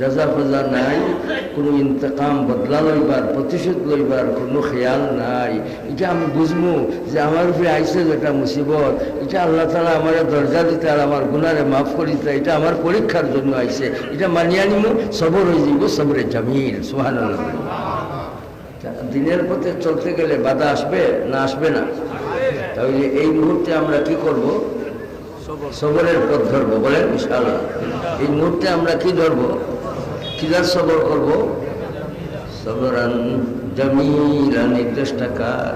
যাজা ফাজা নাই কোনো ইন্তকাম বদলা লইবার প্রতিশোধ লইবার কোনো খেয়াল নাই। এটা আমি বুঝব যে আমার উপরে আইসে যেটা মুসিবত এটা আল্লাহ তালা আমার দরজা দিতে আর আমার গুণারে মাফ করিতে এটা আমার পরীক্ষার জন্য আইসে এটা মানিয়ে আনিমু সবর হয়ে যাইব সবরে জামিল সোহান দিনের পথে চলতে গেলে বাধা আসবে না আসবে না? তাহলে এই মুহূর্তে আমরা কি করব? সবরের পথ ধরবো বলেন ইনশাআল্লাহ। এই মুহূর্তে আমরা কি ধরবো? কিদার সবর করব? সবরান জমিরা নির্দেশটা কার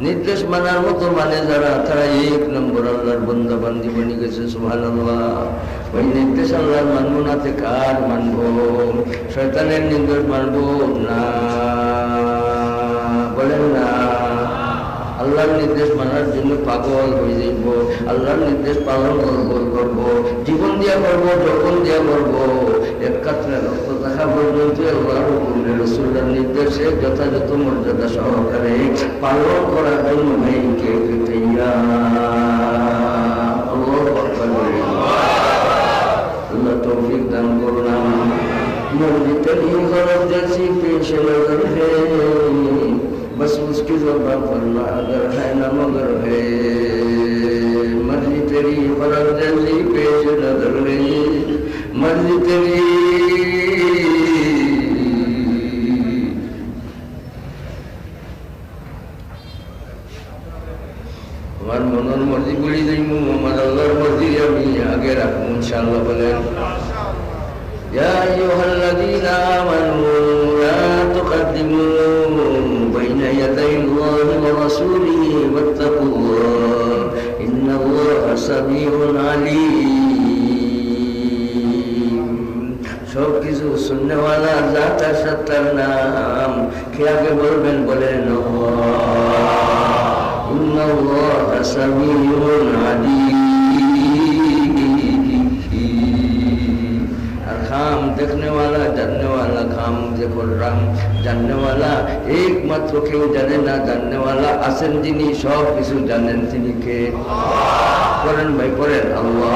নির্দেশ মানার মতো মানে যারা, তারা এক নম্বর আল্লাহর বন্ধা বান্ধি বনি গেছে সুহান ওই নির্দেশ আল্লাহর মানবো না তে কার মানবো? শয়তানের নির্দেশ মানবো না। বলেন না। আল্লাহর নির্দেশ মানার জন্য পাগল হয়ে যাইব। আল্লাহর নির্দেশ পালন করব করব। জীবন দিয়া করব রসুল্লার নির্দেশে যথাযথ মর্যাদা সহকারে পালন করার জন্য ভাইকে তৈয়া আল্লাহ তৌফিক দান করুন মসজিদ ही गरज जैसी पेश नजर है बस उसकी जुबान पर ना अगर है न मगर है লোকটার নাম কে আগে বলবেন বলে একমাত্র কেউ জানে না, জাননেওয়ালা আছেন যিনি, সব কিছু জানেন তিনি কে? করেন ভাই করেন আল্লাহ,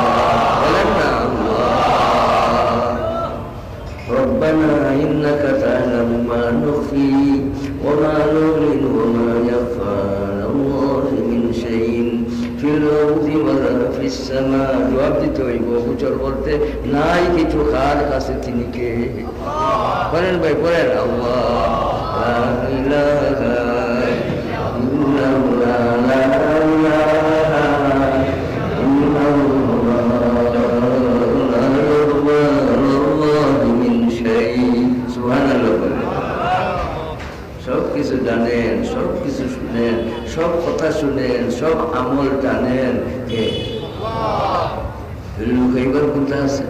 বলেন না, আল্লাহ। إنك تعلم ما نخفي وما نعلن وما يخفى على الله من شيء في الأرض ولا في السماء জবাব দিতে হইব গোচর বলতে নাই কিছু খার কাছে তিনি কে করেন ভাই করেন আল্লাহ সব আমল জানেন কে? লোক এইবার কোনটা আছে?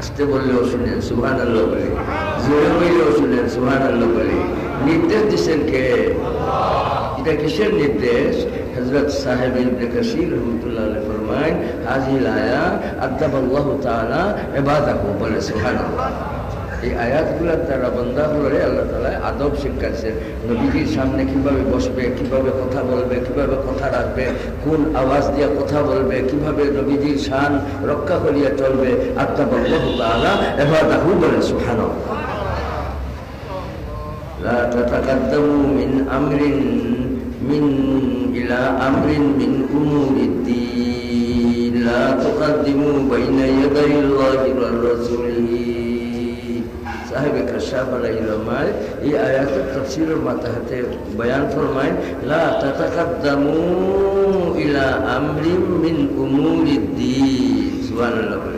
আসতে বললেও শুনেন সুহান আল্লাহ বলে। জোরে বললেও শুনেন সুহান আল্লাহ বলে। নির্দেশ দিচ্ছেন কে? এটা কিসের নির্দেশ? সাহেব ইবনে কাসির আলাইহি ফরমায় হাজিল আয়া আদাব আল্লাহ তাআলা বলে সুবহানাল্লাহ। এই আয়াতগুলোর দ্বারা বন্দাগুলোরে আল্লাহ তালা আদব শিক্ষাচ্ছেন নবীজির সামনে কিভাবে বসবে কিভাবে কথা বলবে কিভাবে কথা রাখবে কোন আওয়াজ দিয়ে কথা বলবে কিভাবে নবীজির শান রক্ষা করিয়া চলবে আত্মা আল্লাহ তাআলা ইবাদাহু বলে সুবহানাল্লাহ لا تتقدموا من أمر من إلى أمر من أمور الدين لا تقدموا بين يدي الله ورسوله সাহেব কাশাফ আলাইহিরমায় এই আয়াতের তফসিরের মাথাহাতে বয়ান ফরমায় লা তাতাকাদ্দামু ইলা আমরিন মিন উমুরিদ্দিন সুবহানাল্লাহ বলে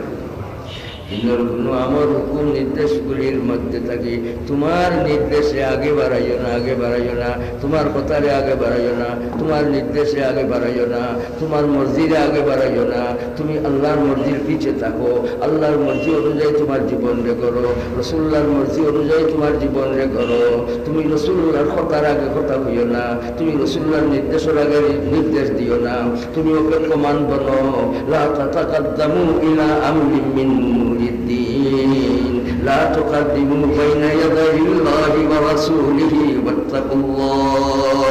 দিনের কোনো আমার হুকুম নির্দেশগুলির মধ্যে থাকি। তোমার নির্দেশে আগে বাড়াইও না, আগে বাড়াইও না। তোমার কথারে আগে বাড়াইও না, তোমার নির্দেশে আগে বাড়াইও না। তোমার মসজিদে আগে বাড়াইও না। তুমি আল্লাহর মর্জির পিছে থাকো। আল্লাহর মর্জি অনুযায়ী তোমার জীবন রে করো। রসুল্লাহর মর্জি অনুযায়ী তোমার জীবন রে করো। তুমি রসুল্লাহর কথার আগে কথা হইও না। তুমি রসুল্লাহর নির্দেশের আগে নির্দেশ দিও না। তুমি অপেক্ষমান বনো লা তাতাকাদ্দামু ইলা মুরিদ্দিন تقدموا بين يدي الله ورسوله واتقوا الله.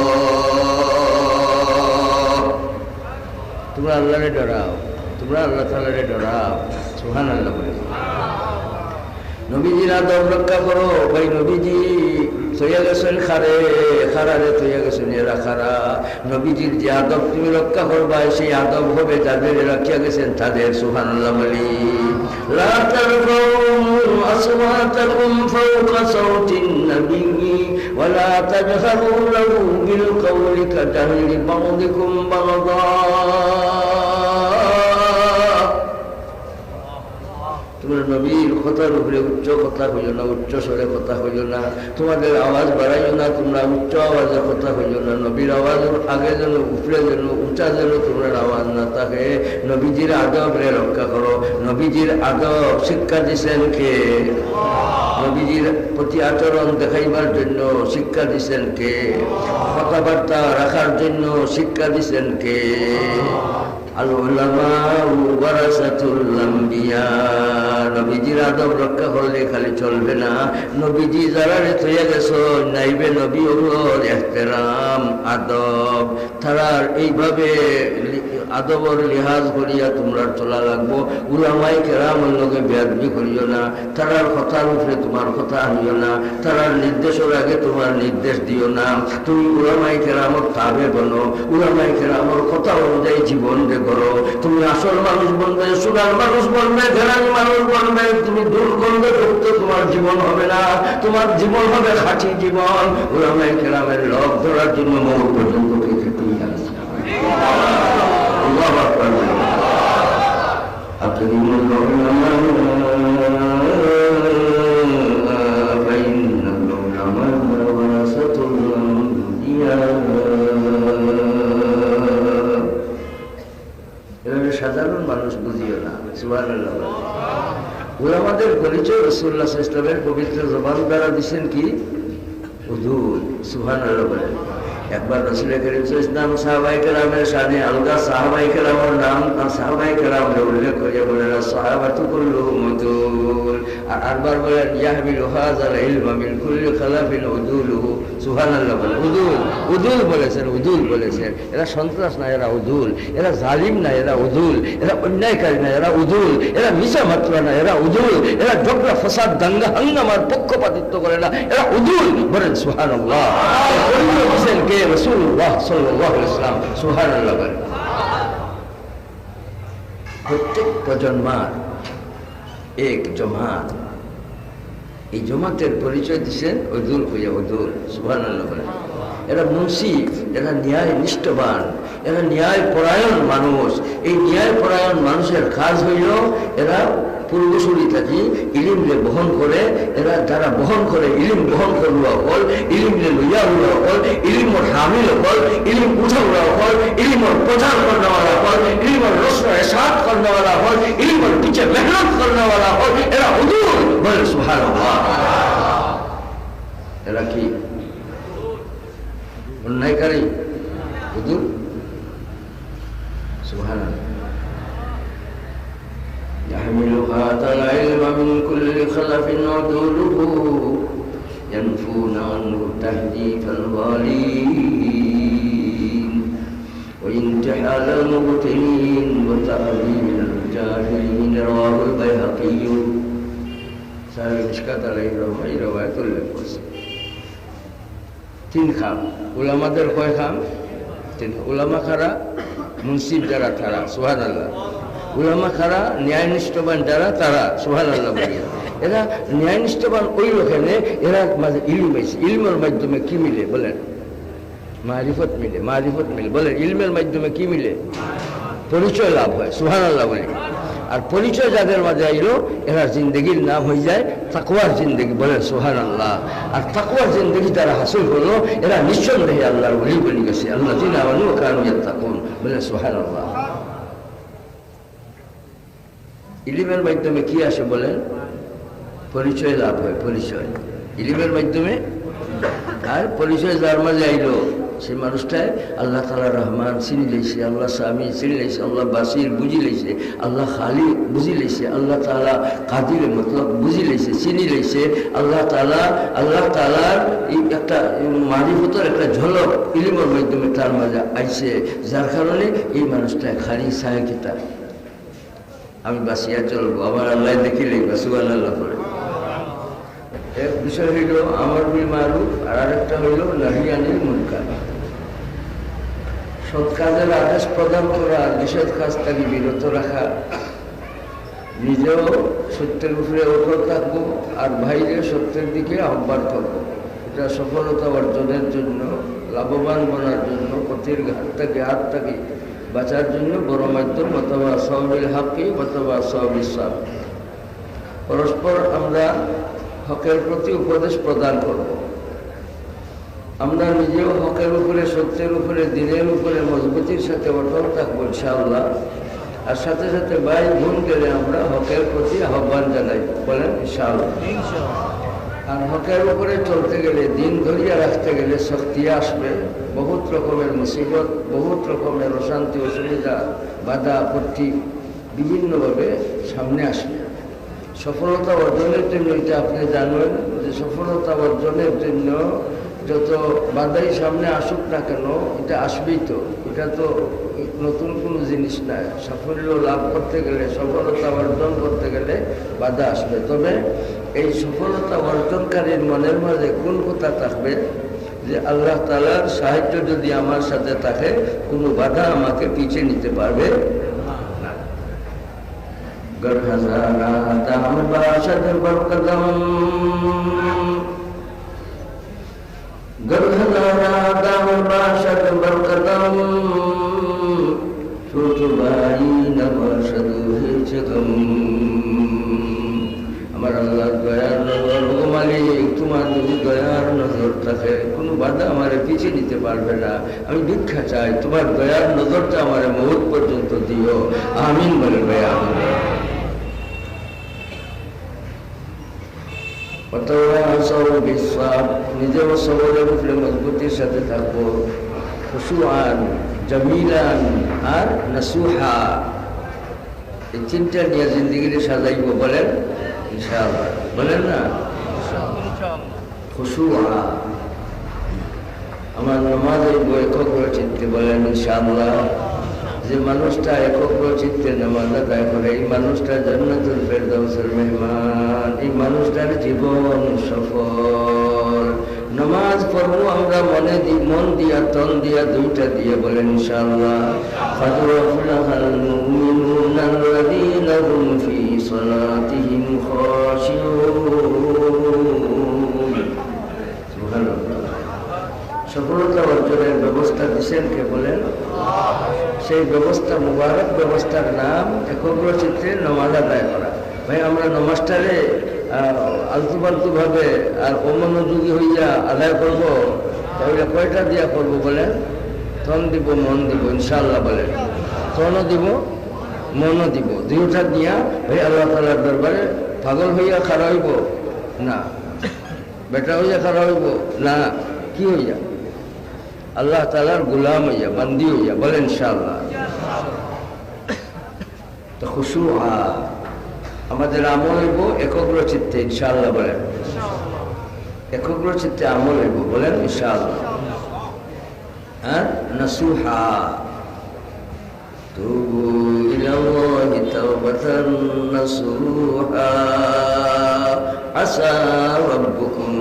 তোমরা আল্লাহরে ডরাও তোমরা আল্লাহ তাআলারে ডরাও সুবহানাল্লাহ বলে। নবীজির আদব রক্ষা করো ভাই নবীজি। তৈয়া গেছেন খারে খারারে তৈয়া গেছেন এরা খারা নবীজির যে আদব তুমি রক্ষা করবা সেই আদব হবে যাদের রাখিয়া গেছেন তাদের সুহানুল্লাহ বলি لا ترفعوا أصواتكم فوق صوت النبي ولا تجهروا له بالقول كجهر بعضكم بعضا তোমরা নবীর কথার উপরে উচ্চ কথা হইল না, উচ্চ স্বরে কথা হইল না। তোমাদের আওয়াজ বাড়াইও না, তোমরা উচ্চ আওয়াজে কথা হইল না। নবীর আওয়াজ আগে যেন, উপরে যেন, উঁচা যেন তোমরা আওয়াজ না থাকে। নবীজির আদব রে রক্ষা করো। নবীজির আদব শিক্ষা দিছেন কে? নবীজির প্রতি আচরণ দেখাইবার জন্য শিক্ষা দিছেন কে? কথাবার্তা রাখার জন্য শিক্ষা দিছেন কে? নবীজির আদব রক্ষা করলে খালি চলবে না। নবীজি যারা গেছ, নাইবে নবী এহতেরাম, আদব। তারার এইভাবে আদবর লিহাজ করিয়া তোমরা চলা লাগবো। উলামাই কেরামের লগে বেয়াদবি করিও না। তারার কথার উপরে তোমার কথা আনিও না। তারার নির্দেশের আগে তোমার নির্দেশ দিও না। তুমি উলামাই কেরামর তাবে বনো। উলামাই কেরামর কথা অনুযায়ী জীবন রে করো। তুমি আসল মানুষ বলবে সুগার মানুষ বলবে ভেরান মানুষ বলবে, তুমি দুর্গন্ধে ঢুকতে তোমার জীবন হবে না। তোমার জীবন হবে খাঁটি জীবন। ওরামের কেরামের লভ ধরার জন্য মৌর পর্যন্ত আপনি মনে করবেন? আমার ওলামাদের পরিচয় রসুল্লাহ ইসলামের পবিত্র জবান দ্বারা দিচ্ছেন কি হুজুর সুহান বলেন একবার রসুল করিম ইসলাম সাহাবাই কেরামের সামনে আলগা সাহাবাই কেরামের নাম সাহাবাই কেরামের উল্লেখ করিয়া বলেন সাহাবাতু কুল্লু মুতুল আর আরবার বলেন হাযাল ইলমা মিন কুল্লি সুবহানাল্লাহ বলেন উদুল উদুল বলেছেন উদুল বলেছেন। এরা সন্ত্রাস না এরা উদুল। এরা জালিম না এরা উদুল। এরা অন্যায়কারী না এরা উদুল। এরা মিশা মাত্র না এরা উদুল। এরা ঝগড়া ফসাদ দাঙ্গা হাঙ্গামার পক্ষপাতিত্ব করে না এরা উদুল বলেন সুবহানাল্লাহ। হোসেন কে রসুল্লাহ সাল্লাহ ইসলাম সুবহানাল্লাহ বলেন, প্রত্যেক প্রজন্মার এক জমাত। এই জমাতের পরিচয় দিচ্ছেন অদুল হইয়া অদুল সুহান বলেন। এরা মুন্সিফ এরা ন্যায় নিষ্ঠবান, এরা ন্যায় পরায়ণ মানুষ। এই ন্যায় পরায়ণ মানুষের কাজ হইল এরা পূর্বসূরি থাকি ইলিমলে বহন করে, এরা যারা বহন করে, ইলিম বহন করুয়া হল ইলিমলে লইয়া উড়া হল ইলিমর হামিল হল ইলিম উঠা উড়া হল ইলিমর প্রচার করনেওয়ালা হল ইলিমর রসন এসাদ করনেওয়ালা হল ইলিমর পিছে মেহনত করনেওয়ালা হল এরা হুদুর বলে সুহান এরা কি? অন্যায়কারী? হুদুর সুহান يحمل هذا العلم من كل خلف عدوله ينفون عنه تهديف الغالين وانتحال المبطلين وتأويل الجاهلين رواه البيهقي সাহেব মিশকাত আলাইহি রহমাই রওয়ায়াত উল্লেখ করছে তিন খাম উলামাদের কয় খাম তিন উলামা খারা মুন্সিফ যারা তারা সুহান আল্লাহ উলামা খারা ন্যায়নিষ্ঠবান যারা, তারা সুহান আল্লাহ এরা ন্যায়নিষ্ঠবান ওই লোকেনে এরা মাঝে ইলম হয়েছে ইলমের মাধ্যমে কি মিলে বলেন? মারিফত মিলে মারিফত মিলে। বলেন, ইলমের মাধ্যমে কি মিলে? পরিচয় লাভ হয় সুহান আল্লাহ বলি আর পরিচয় যাদের মাঝে আইলো, এরা জিন্দগির নাম হয়ে যায় তাকুয়ার জিন্দগি বলে সোহান আল্লাহ আর তাকুয়ার জিন্দগি যারা হাসিল করল এরা নিঃসন্দেহে আল্লাহর বলি বলি গেছে। আল্লাহ দিন আমানু কানুয়ার তাকুন বলে সোহান আল্লাহ ইলিমের মাধ্যমে কি আসে বলেন? পরিচয় লাভ হয়, পরিচয়। ইলিমের মাধ্যমে? আর পরিচয় যার মাঝে আইলো, সেই মানুষটায় আল্লাহ তালা রহমান চিনি লাইছে আল্লাহ স্বামী চিনি লাইছে আল্লাহ বাসির বুঝি লাইছে আল্লাহ খালি বুঝি লাইছে আল্লাহ তালা কাদির মতলব বুঝি লাইছে চিনি লাইছে আল্লাহ তালা আল্লাহ তালার একটা মারিফতর একটা ঝলক ইলিমের মাধ্যমে তার মাঝে আইছে, যার কারণে এই মানুষটায় খালি সায় কিতা আমি বাসিয়া চলবো আমার আল্লাহ দেখিলে আল্লাহ এক বিষয় হইল আমার মারুফ, আর আরেকটা হইল নাহিয়ানির মুনকার। সৎ কাজের আদেশ প্রদান করা, নিষেধ কাজ থেকে বিরত রাখা, নিজেও সত্যের উপরে অটল থাকব, আর বাইরে সত্যের দিকে আহ্বান করব। এটা সফলতা অর্জনের জন্য, লাভবান বনার জন্য ক্ষতির হাত থেকে হাত থেকে বাঁচার জন্য বড় মাধ্যম অথবা সবিল হাকি অথবা সবিল সাপ পরস্পর আমরা হকের প্রতি উপদেশ প্রদান করব। আমরা নিজেও হকের উপরে সত্যের উপরে দিনের উপরে মজবুতির সাথে অটল থাকব ইনশাআল্লাহ। আর সাথে সাথে ভাই ভুল গেলে আমরা হকের প্রতি আহ্বান জানাই। বলেন ইনশাআল্লাহ। আর হকের উপরে চলতে গেলে রাখতে গেলে শক্তি আসবে। বহুত রকমের মুসিবত, বহুত রকমের অশান্তি, অসুবিধা, বাধা, আপত্তি বিভিন্নভাবে সামনে আসবে। সফলতা অর্জনের জন্য এটা আপনি জানবেন যে সফলতা অর্জনের জন্য যত বাধাই সামনে আসুক না কেন, এটা আসবেই তো। এটা তো নতুন কোনো জিনিস নয় সাফল্য লাভ করতে গেলে, সফলতা অর্জন করতে গেলে বাধা আসবে। তবে এই সফলতা অর্জনকারীর মনের মাঝে কোন কথা থাকবে যে আল্লাহ তালার সাহায্য যদি আমার সাথে থাকে কোনো বাধা আমাকে পিছিয়ে নিতে পারবে گر ہزارہ دم باشد برقدم گر ہزارہ دم باشد برقدم چھوٹ بھائی বাধা আমার পিছিয়ে নিতে পারবে না। আমি ভিক্ষা চাই তোমার দয়ার নজরটা আমার মুহূর্ত পর্যন্ত দিও। আমিন বলে ভাই আমিন নিজেও সবরের উপরে মজবুতির সাথে থাকব। খুশুয়ান জমিলান আর নাসুহা। এই তিনটা নিয়ে জিন্দগিতে সাজাইব বলেন? ইনশাআল্লাহ। বলেন না? খুশুয়া আমার নামাজের একগ্র চিত্তে বলেন, ইনশাআল্লাহ। যে মানুষটা একগ্র চিত্তে নামাজ আদায় করে, এই মানুষটা জন্নাতুল ফেরদাউসের মেহমান। এই মানুষটার জীবন সফল। নামাজ পড়ব আমরা মনে দি, মন দিয়া, তন দিয়া, দুইটা দিয়ে বলেন, ইনশাআল্লাহ। ফাদুরাফুল মুমিনুন কে বলেন, সেই ব্যবস্থা, মুবারক ব্যবস্থার নাম একগ্র চিত্রে নমাজ আদায় করা। ভাই, আমরা নমাজটারে আলতু পালতু ভাবে আর অমনোযোগী হইয়া আদায় করব, তাহলে কয়টা দিয়া করব বলেন? তন দিব, মন দিব ইনশাল্লাহ বলেন। তনও দিব মনও দিব, দুইটা দিয়া ভাই, আল্লাহ তালার দরবারে পাগল হইয়া খারা হইব? না। বেটা হইয়া খারা হইব? না। কি হইয়া? আল্লাহ তালার গুলাম হইয়া বান্দি হইয়া বলেন ইনশাল্লাহ তো খুশু আমাদের আমল হইব একগ্র চিত্তে ইনশাল্লাহ বলেন একগ্র চিত্তে আমল হইব বলেন ইনশাল্লাহ হ্যাঁ নসুহা توبوا إلى الله توبة نصوحا عسى ربكم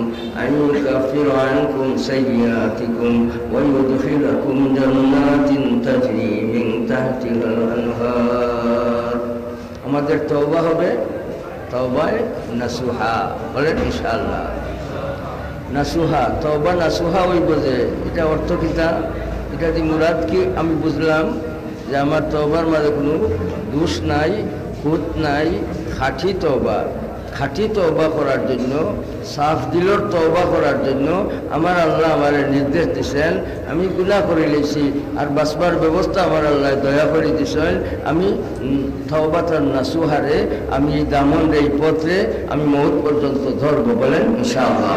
أن يكفر عنكم سيئاتكم ويدخلكم جنات تجري من تحتها الأنهار আমাদের তওবা হবে তওবায় নাসুহা বলেন ইনশাআল্লাহ নাসুহা তওবা নাসুহা ওই বোঝে এটা অর্থ কিতা এটা দি মুরাদ কি আমি বুঝলাম যে আমার তওবার মাঝে কোনো দোষ নাই খুঁত নাই খাঁটি তবা খাঁটি তৌবা করার জন্য, সাফ দিলর তৌবা করার জন্য আমার আল্লাহ আমার নির্দেশ দিছেন। আমি গুণা করে লেছি, আর বাসবার ব্যবস্থা আমার আল্লাহ দয়া করে দিছেন। আমি থবাতার নাসুহারে, আমি এই দামন এই পথে, আমি মৌত পর্যন্ত ধরবো বলেন, ইনশাআল্লাহ।